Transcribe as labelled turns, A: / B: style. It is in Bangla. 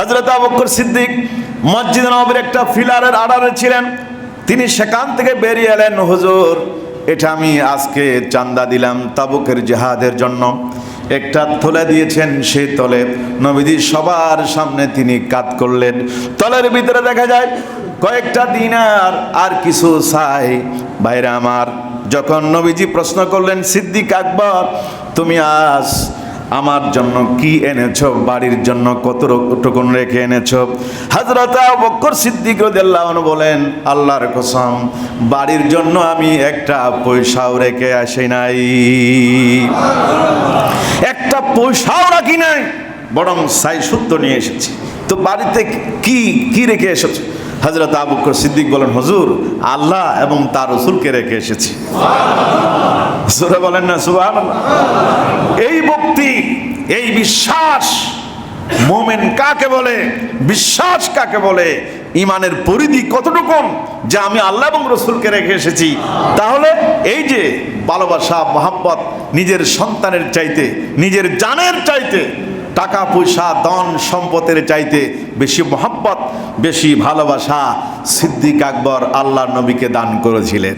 A: হজরত আবকর সিদ্দিক মসজিদ নবীর একটা ফিলারের আড়ারে ছিলেন। তিনি সেখান থেকে বেরিয়ে এলেন, হুজুর, এটা আমি আজকে চান্দা দিলাম তাবুকের জেহাদের জন্য। একটা থলে দিয়েছেন সেই তলে নবীজি সবার সামনে তিনি কাত করলেন। তলের ভিতরে দেখা যায়, কয়েকটা দিনার আর আর কিছু চাই। বাইরে আমার, যখন নবীজি প্রশ্ন করলেন, সিদ্দিক আকবর, তুমি আজ আমার জন্য কি এনেছ? বাড়ির জন্য কত টুকুন রেখে এনেছ? হজরত বক্কর সিদ্দিক বলেন, আল্লাহর কসম, বাড়ির জন্য আমি একটা পয়সাও রেখে আসি নাই। একটা পয়সাও রাখি নাই, বরং সাই সত্য নিয়ে এসেছি। তো বাড়িতে কি কি রেখে এসেছ? হজরত আবু বকর সিদ্দিক বলেন, হজুর, আল্লাহ এবং তার রসুলকে রেখে এসেছি। সুরে বলেন না সুবাহ এই ভক্তি এই বিশ্বাস মোমেন কাকে বলে, বিশ্বাস কাকে বলে ইমানের পরিধি কতটুকু যে আমি আল্লাহ এবং রসুলকে রেখে এসেছি? তাহলে এই যে ভালোবাসা, মহাব্বত, নিজের সন্তানের চাইতে, নিজের জানের চাইতে, টাকা, পয়সা, ধন, সম্পদের চাইতে বেশি মহাব্বত, বেশি ভালোবাসা সিদ্দিক আকবর আল্লাহ নবীকে দান করেছিলেন।